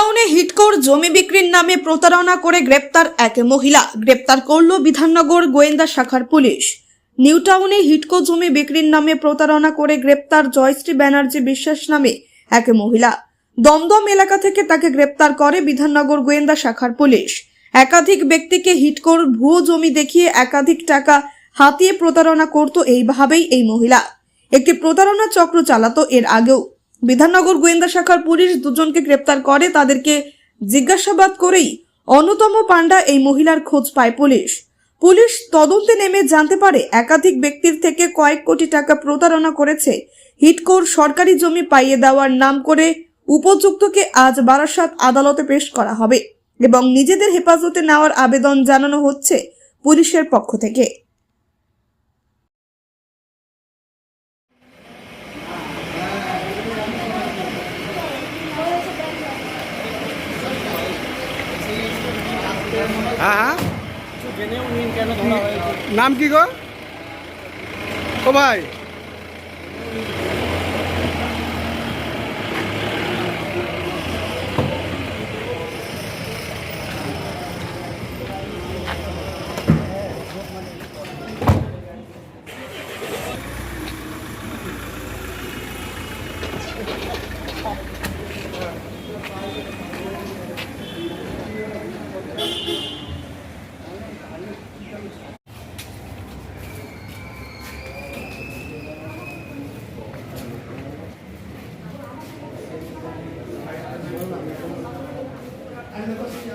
টাউনে হিটকোর জমি বিক্রির নামে প্রতারণা করে গ্রেপ্তার এক মহিলা। গ্রেপ্তার করল বিধাননগর গোয়েন্দা শাখার পুলিশ। নিউ টাউনে হিটকো জমি বিক্রির নামে প্রতারণা করে গ্রেপ্তার জয়শ্রী ব্যানার্জি বিশ্বাস নামে এক মহিলা। দমদম এলাকা থেকে তাকে গ্রেপ্তার করে বিধাননগর গোয়েন্দা শাখার পুলিশ। একাধিক ব্যক্তিকে হিটকোর ভুয়ো জমি দেখিয়ে একাধিক টাকা হাতিয়ে প্রতারণা করত এইভাবেই এই মহিলা। একটি প্রতারণা চক্র চালাতো এর আগেও। বিধাননগর গোয়েন্দা শাখার পুলিশ দুজনকে গ্রেপ্তার করে। তাদেরকে জিজ্ঞাসাবাদ করেই অন্যতম পাণ্ডা এই মহিলার খোঁজ পায় পুলিশ। পুলিশ তদন্তে নেমে জানতে পারে একাধিক ব্যক্তির থেকে কয়েক কোটি টাকা প্রতারণা করেছে। হিটকোর সরকারি জমি পাইয়ে দেওয়ার নাম করে উপযুক্তকে আজ বারাসাত আদালতে পেশ করা হবে এবং নিজেদের হেফাজতে নেওয়ার আবেদন জানানো হচ্ছে পুলিশের পক্ষ থেকে। হ্যাঁ হ্যাঁ। নাম কি গো? ও ভাই।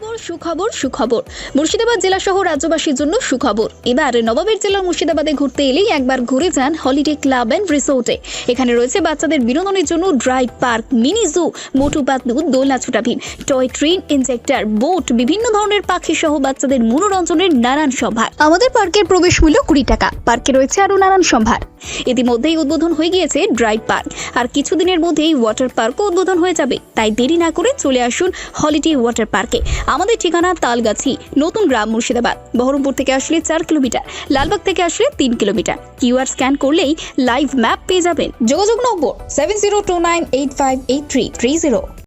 সুখবর সুখবর সুখবর। মুর্শিদাবাদ জেলা সহ রাজ্যবাসীর জন্য সুখবর। এবার নবাবের জেলা মুর্শিদাবাদে ঘুরতে এলেই একবার ঘুরে যান হলিডে ক্লাব অ্যান্ড রিসোর্টে। এখানে রয়েছে বাচ্চাদের বিনোদনের জন্য drive park, mini zoo Motu Patlu দোলনা Chhota Bheem, toy train, injector, boat, বিভিন্ন ধরনের পাখি সহ বাচ্চাদের মনোরঞ্জনের নানান সম্ভার। আমাদের পার্কের প্রবেশ মূল্য কুড়ি টাকা। পার্কে রয়েছে আরও নানান সম্ভার। ইতিমধ্যেই উদ্বোধন হয়ে গিয়েছে ড্রাইভ পার্ক। আর কিছুদিনের মধ্যেই ওয়াটার পার্কও উদ্বোধন হয়ে যাবে। তাই দেরি না করে চলে আসুন হলিডে ওয়াটার পার্কে। আমাদের ঠিকানা তালগাছি, নতুন গ্রাম মুর্শিদাবাদ। বহরমপুর থেকে আসলে চার কিলোমিটার, লালবাগ থেকে আসলে তিন কিলোমিটার। কিউআর স্ক্যান করলেই লাইভ ম্যাপ পেয়ে যাবেন। যোগাযোগ নম্বর seven zero two nine eight five eight three three zero